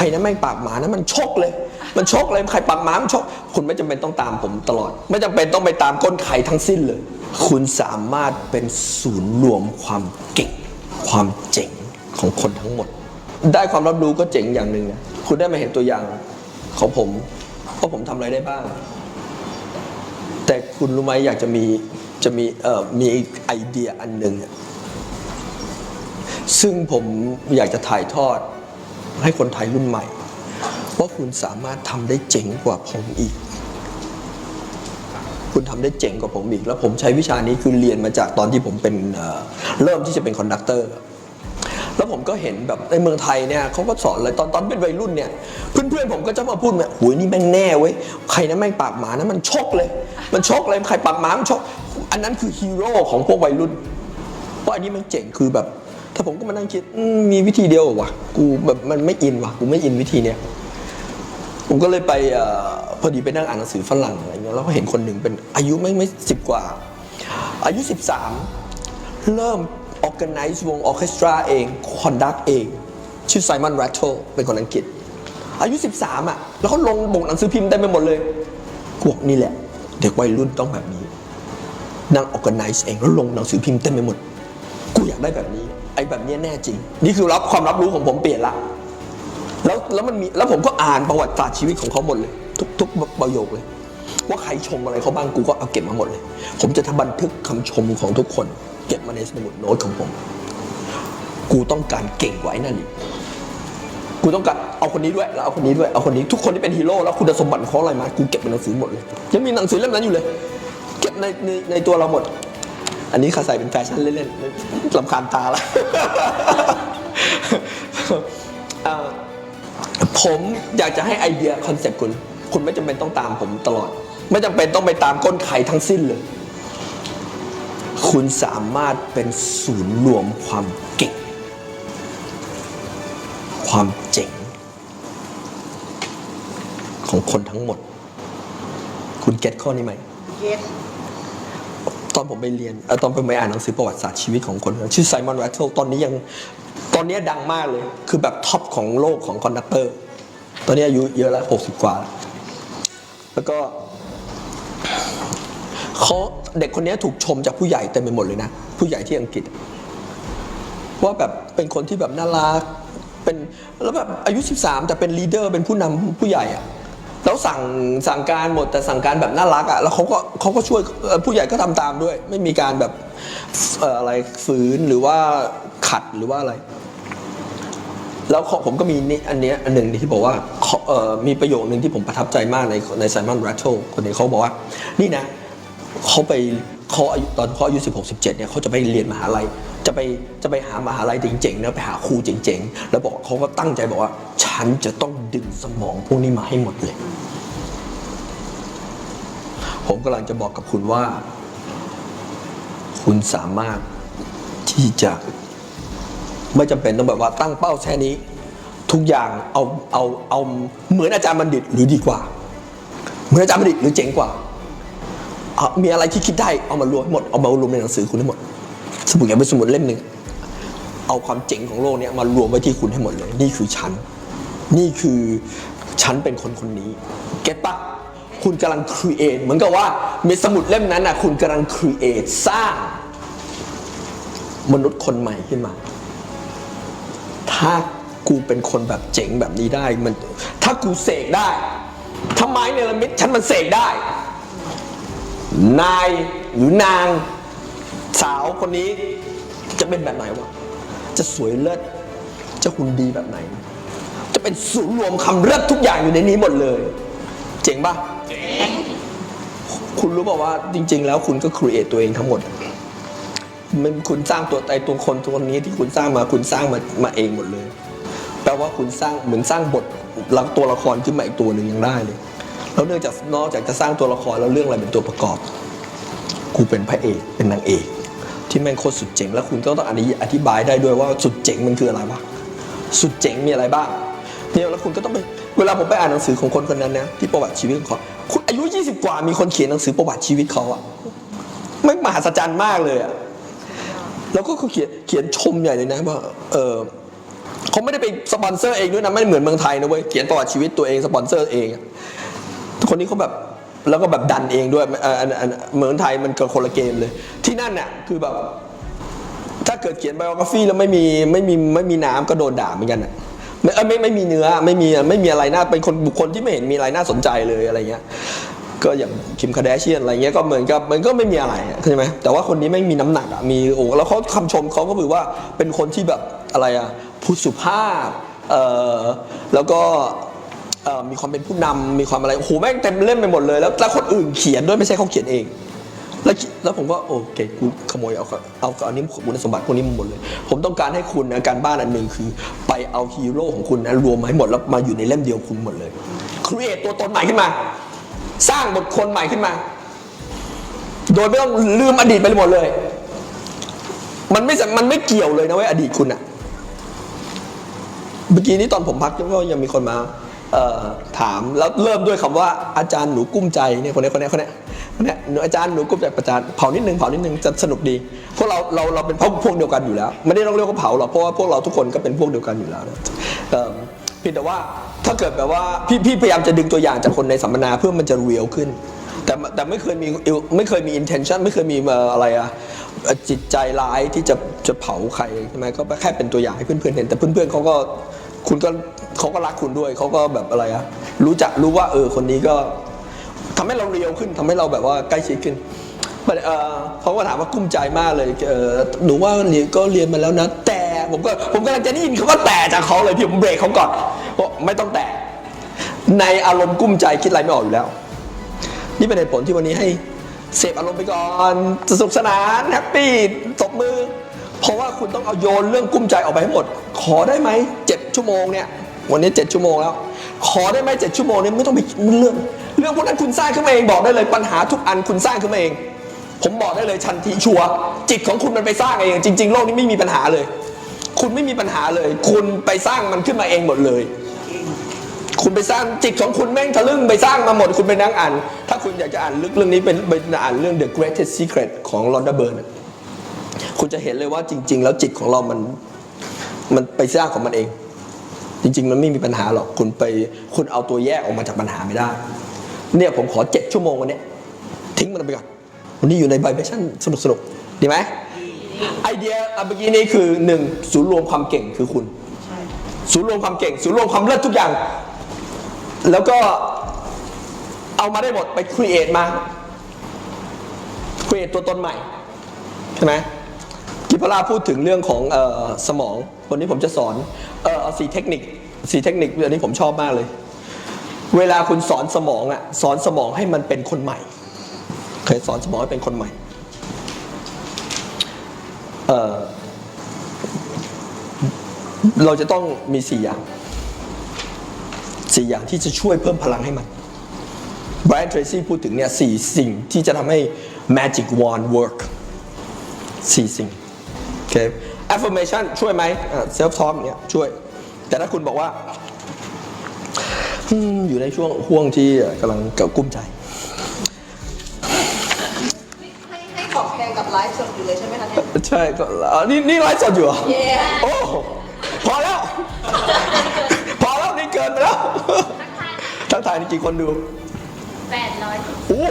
รนะแม่งปากหมานะมันชกเลย มันชกเลยใครปากหมามันชก คุณไม่จำเป็นต้องตามผมตลอด ไม่จำเป็นต้องไปตามก้นไขทั้งสิ้นเลย คุณสามารถเป็นศูนย์รวมความเก่ง ความเจ๋งของคนทั้งหมด ได้ความรับรู้ก็เจ๋งอย่างหนึ่งนะคุณได้มาเห็นตัวอย่างของผมว่าผมทำอะไรได้บ้าง แต่คุณรู้ไหมอยากจะมีจะมีเอ่อมีไอเดียอันหนึ่งซึ่งผมอยากจะถ่ายทอด ให้คนไทยรุ่นใหม่ว่าคุณสามารถทำได้เจ๋งกว่าผมอีก คุณทำได้เจ๋งกว่าผมอีก แล้วผมใช้วิชานี้คือเรียนมาจากตอนที่ผมเป็นเริ่มที่จะเป็นคอนดักเตอร์แล้วผมก็เห็นแบบในเมืองไทยเนี่ยเขาก็สอนเลยตอนตอนเป็นวัยรุ่นเนี่ยเพื่อนๆผมก็จะมาพูดแบบโอ้ยนี่แม่งแน่เว้ยใครนะแม่งปากหมานะมันชกเลย มันชกเลยใครปากหมามันชกอันนั้นคือฮีโร่ของพวกวัยรุ่นว่าะอันนี้มันเจ๋งคือแบบ ถ้าผมก็มานั่งคิดมีวิธีเดียววะกูแบบมันไม่อินวะกูไม่อินวิธีเนี้ยผมก็เลยไปอพอดีไปนั่งอ่านหนังสือฝรั่งอะไรเงี้ยแล้วก็เห็นคนหนึ่งเป็นอายุไม่ไม่สิบกว่า อายุ 13 เริ่ม organize วงออเคสตราเอง conduct เอง ชื่อไซมอนแรตเทลเป็นคนอังกฤษ อายุ 13อะแล้วเขาลงบงหนังสือพิมพ์ได้ไปหมดเลยกูบอกนี่แหละ เด็กวัยรุ่นต้องแบบนี้นั่ง organize เองแล้วลงหนังสือพิมพ์เต็มไปหมด กูอยากได้แบบนี้ ไอ้แบบเนี้ยแน่จริง นี่คือรับความรับรู้ของผมเปลี่ยนละ แล้วแล้วมันมีแล้วผมก็อ่านประวัติศาสตร์ชีวิตของเขาหมดเลย ทุกทุกประโยคเลย ว่าใครชมอะไรเขาบ้างกูก็เอาเก็บมาหมดเลย ผมจะทำบันทึกคำชมของทุกคน เก็บมาในสมุดโน้ตของผม กูต้องการเก่งกว่าไอ้นั่นอีกกูต้องการเอาคนนี้ด้วยแล้วเอาคนนี้ด้วยเอาคนนี้ทุกคนที่เป็นฮีโร่แล้วคุณสมบัติของเขาอะไรมากูเก็บเป็นหนังสือหมดเลยยังมีหนังสือเล่มนั้นอยู่เลย เก็บในในในตัวเราหมด อันนี้ขาใส่เป็นแฟชั่นเล่นๆลำคาญตาละผมอยากจะให้ไอเดียคอนเซปต์คุณ คุณไม่จำเป็นต้องตามผมตลอด ไม่จำเป็นต้องไปตามก้นไข่ทั้งสิ้นเลย คุณสามารถเป็นศูนย์รวมความเก่ง ความเจ๋ง ของคนทั้งหมด คุณเก็ตข้อนี้ไหมเย็ต อนผมไปเรียนอตอนผมไปอ่านหนังสือประวัติศาสตร์ชีวิตของคนชื่อไซมอนแรตเทิลตอนนี้ยังตอนนี้ดังมากเลย คือแบบท็อปของโลกของคอนดักเตอร์ ตอนนี้อายุเยอะแล้วหกสิบกว่าแล้วแล้วก็เขาเด็กคนนี้ถูกชมจากผู้ใหญ่เต็มไปหมดเลยนะ ผู้ใหญ่ที่อังกฤษ ว่าแบบเป็นคนที่แบบน่ารักเป็นแล้วแบบอายุ 13 แต่เป็นลีดเดอร์เป็นผู้นำผู้ใหญ่อะ แล้วสั่งสั่งการหมดแต่สั่งการแบบน่ารักอะแล้วเขาก็เขาก็ช่วยผู้ใหญ่ก็ทำตามด้วย ไม่มีการแบบอะไรฝืนหรือว่าขัดหรือว่าอะไร แล้วขอผมก็มีนี่อันเนี้ยอันหนึ่งที่บอกว่ามีประโยคนึงที่ผมประทับใจมากในในไซมอนแรตเทลคนนี้เขาบอกว่านี่นะเขาไปเขาอายุตอนเขาอายุ16 17เนี่ยเขาจะไปเรียนมหาลัยจะไปจะไปหามหาลัยเจ๋งๆนะไปหาครูเจ๋งๆ แล้วบอกเขาก็ตั้งใจบอกว่า ฉันจะต้องดึงสมองพวกนี้มาให้หมดเลย ผมกำลังจะบอกกับคุณว่า คุณสามารถที่จะไม่จำเป็นต้องแบบว่าตั้งเป้าแค่นี้ ทุกอย่างเอาเอาเอาเหมือนอาจารย์บัณฑิตหรือดีกว่า เหมือนอาจารย์บัณฑิตหรือเจ๋งกว่าเอามีอะไรที่คิดได้เอามารวมให้หมดเอามารวมในหนังสือคุณให้หมด สมุดอย่างเป็นสมุดเล่มหนึ่งเอาความเจ๋งของโลกนี้มารวมไว้ที่คุณให้หมดเลย นี่คือฉัน นี่คือฉันเป็นคนคนนี้ เก็ตปะคุณกำลังครีเอทเหมือนกับว่าในสมุดเล่มนั้นน่ะคุณกำลังครีเอทสร้าง มนุษย์คนใหม่ขึ้นมา ถ้ากูเป็นคนแบบเจ๋งแบบนี้ได้มัน ถ้ากูเสกได้ทำไมเนรมิตฉันมันเสกได้ นายหรือนางสาวคนนี้จะเป็นแบบไหนวะ จะสวยเลิศจะหุ่นดีแบบไหน จะเป็นศูนย์รวมคำเลิศทุกอย่างอยู่ในนี้หมดเลย เจ๋งปะเจ๋งคุณรู้ป่าว่าจริง ๆ แล้วคุณก็ครีเอทตัวเองทั้งหมดมันคุณสร้างตัวไอตัวคนตัวนี้ที่คุณสร้างมาคุณสร้างมามาเองหมดเลย แปลว่าคุณสร้างเหมือนสร้างบทลักตัวละครขึ้นมาอีกตัวหนึ่งยังได้เลยแล้วเนื่องจากนอกจากจะสร้างตัวละครแล้วเรื่องอะไรเป็นตัวประกอบ กูเป็นพระเอกเป็นนางเอก ที่แม่งโคตรสุดเจ๋งแล้วคุณก็ต้องอธิบายได้ด้วยว่าสุดเจ๋งมันคืออะไรวะสุดเจ๋งมีอะไรบ้าง เนี่ยแล้วคุณก็ต้องไปเวลาผมไปอ่านหนังสือของคนคนนั้นนะที่ประวัติชีวิตของเขาคุณอายุ 20 กว่ามีคนเขียนหนังสือประวัติชีวิตเขาอะไม่มหัศจรรย์มากเลยอะแล้วก็เขาเขียนเขียนชมใหญ่เลยนะว่าเออเขาไม่ได้ไปสปอนเซอร์เองด้วยนะไม่เหมือนเมืองไทยนะเว้ยเขียนประวัติชีวิตตัวเองสปอนเซอร์เองคนนี้เขาแบบแล้วก็แบบดันเองด้วยเอ่ออันอันเมืองไทยมันก็คนละเกมเลย ที่นั่นน่ะคือแบบ ถ้าเกิดเขียนไบโอกราฟีแล้วไม่มีไม่มีไม่มีน้ำก็โดนด่าเหมือนกันอะ ไม่ไม่ไม่มีเนื้อไม่มีไม่มีอะไรน่าเป็นคนบุคคลที่ไม่เห็นมีอะไรน่าสนใจเลยอะไรเงี้ยก็อย่างคิมคาเดเชียนอะไรเงี้ยก็เหมือนกับมันก็ไม่มีอะไรใช่ไหมแต่ว่าคนนี้ไม่มีน้ำหนักอะมีโอ้แล้วเขาคำชมเขาก็คือว่าเป็นคนที่แบบอะไรอะผู้สุภาพเอ่อแล้วก็มีความเป็นผู้นำมีความอะไรโอ้โหแม่งเต็มเล่มไปหมดเลยแล้วแล้วคนอื่นเขียนด้วยไม่ใช่เขาเขียนเอง แล้วแล้วผมก็โอเคกูขโมยเอาเอาเอาอันนี้คุณสมบัติพวกนี้มาหมดเลย ผมต้องการให้คุณนะการบ้านอันหนึ่งคือ ไปเอาฮีโร่ของคุณนะรวมมาให้หมดแล้วมาอยู่ในเล่มเดียวคุณหมดเลยครีเอทตัวตนใหม่ขึ้นมา สร้างบทคนใหม่ขึ้นมา โดยไม่ต้องลืมอดีตไปหมดเลย มันไม่สมันไม่เกี่ยวเลยนะเว้ยอดีตคุณอะเมื่อกี้นี้ตอนผมพักก็ยังมีคนมาถามแล้วเริ่มด้วยคำว่าอาจารย์หนูกุ้มใจเนี่ยคนนี้คนนี้คนนี้ คนนี้หนูอาจารย์หนูกุ้มใจอาจารย์เผานิดนึงเผานิดนึงจะสนุกดีพวกเราเราเราเป็นพวกพวกเดียวกันอยู่แล้ว ไม่ได้ต้องเรียกว่าเผาหรอกเพราะว่าพวกเราทุกคนก็เป็นพวกเดียวกันอยู่แล้วเพียงแต่ว่าถ้าเกิดแบบว่าพี่พี่พยายามจะดึงตัวอย่างจากคนในสัมมนาเพื่อมันจะเรียลขึ้น แต่แต่ไม่เคยมีไม่เคยมี intention ไม่เคยมีอะไรอะจิตใจร้ายที่จะจะเผาใครใช่ไหมก็แค่เป็นตัวอย่างให้เพื่อนๆเห็นแต่เพื่อนๆเขาก็คุณก็เขาก็รักคุณด้วยเขาก็แบบอะไรอะรู้จักรู้ว่าเออคนนี้ก็ ทำให้เราเรียวขึ้นทำให้เราแบบว่าใกล้ชิดขึ้นเขาก็ถามว่ากุ้มใจมากเลยหนูว่าเรียก็เรียนมาแล้วนะ แต่ผมก็ผมกำลังจะได้ยินคำว่าแต่จากเขาเลยพี่ผมเบรกเขาก่อนไม่ต้องแต่ในอารมณ์กุ้มใจคิดอะไรไม่ออกอยู่แล้ว นี่เป็นเหตุผลที่วันนี้ให้เสพอารมณ์ไปก่อนสนุกสนานแฮปปี้ตบมือ เพราะว่าคุณต้องเอาโยนเรื่องกุ้มใจออกไปให้หมด ขอได้ไหมเจ็ดชั่วโมงเนี่ยวันนี้เจ็ดชั่วโมงแล้ว ขอได้ไหมเจ็ดชั่วโมงเนี่ยไม่ต้องไปเรื่อง เรื่องพวกนั้นคุณสร้างขึ้นมาเองบอกได้เลยปัญหาทุกอันคุณสร้างขึ้นมาเอง ผมบอกได้เลยชันทีชัวจิตของคุณมันไปสร้างเอง จริง ๆ โลกนี้ไม่มีปัญหาเลย คุณไม่มีปัญหาเลย คุณไปสร้างมันขึ้นมาเองหมดเลย คุณไปสร้างจิตของคุณแม่งทะลึ่งไปสร้างมาหมดคุณไปนั่งอ่าน ถ้าคุณอยากจะอ่านลึกเรื่องนี้เป็นเป็นอ่านเรื่อง The Greatest Secret ของลอนดาเบิร์นคุณจะเห็นเลยว่าจริง ๆ แล้วจิตของเรามันมันไปสร้างของมันเอง จริง ๆ มันไม่มีปัญหาหรอกคุณไปคุณเอาตัวแยกออกมาจากปัญหาไม่ได้ เนี่ยผมขอเจ็ดชั่วโมงวันนี้ทิ้งมันไปก่อนวันนี้อยู่ในไบเบชั่นสนุกสนุกดีไหมไอเดียอะเมื่อกี้นี้คือหนึ่งศูนย์รวมความเก่งคือคุณศูนย์รวมความเก่ง ศูนย์รวมความเลิศทุกอย่าง แล้วก็เอามาได้หมดไปครีเอทมาครีเอทตัวตนใหม่ใช่ไหมกิพลาพูดถึงเรื่องของออสมอง วันนี้ผมจะสอนออเอาสีเทคนิคสีเทคนิคอันนี้ผมชอบมากเลย เวลาคุณสอนสมองอะสอนสมองให้มันเป็นคนใหม่ เคยสอนสมองให้เป็นคนใหม่เออเราจะต้องมีสี่อย่างสี่อย่างที่จะช่วยเพิ่มพลังให้มัน Brian Tracy พูดถึงเนี่ยสี่สิ่งที่จะทำให้ Magic Wand work สี่สิ่งโอเค affirmation ช่วยไหมอ่า self talk เนี่ยช่วย แต่ถ้าคุณบอกว่า อืมอยู่ในช่วงห่วงที่กำลังเกับกุ้มใจ ให้ให้ของแพงกับไลฟ์สดอยู่เลยใช่ไหมคะเนี่ยใช่ก็อ่านี่นี่ไลฟ์สดอยู่เหรอเย้โอ้พอแล้ว พอแล้วนี่เกินไปแล้ว ทักทายนี่กี่คนดู แปดร้อย โอ้